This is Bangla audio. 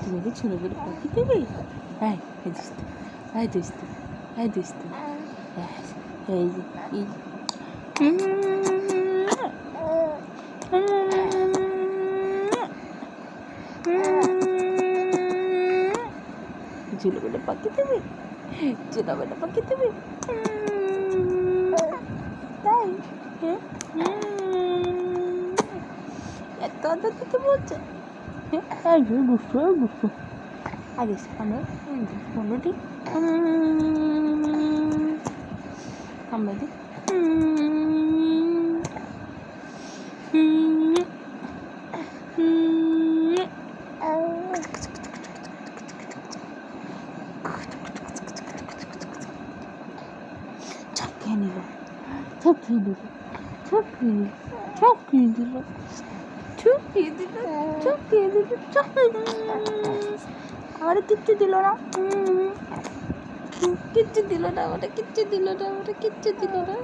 তুমি ওকে ছোটো করে পাখি দেবে? হ্যাঁ এই দোস্ত হ্যাঁ দোস্ত হ্যাঁ দোস্ত। এই যে, এই। ঝুলো বেটা পাখি দেবে? ঝুলো বেটা পাখি দেবে? তাই? হ্যাঁ? এত আদর দিতে বলছে? Herkes gusto gusto. Hadi spamı. Spamı değil. Tam böyle. Çok yeniyor. Çok yeniyor. Çok yeniyor. Çok yeniyor. Çok yeniyor. আমার কিচ্ছু দিল না। কিচ্ছু দিল না। আমাকে কিচ্ছু দিল না। আমাকে কিচ্ছু দিল না।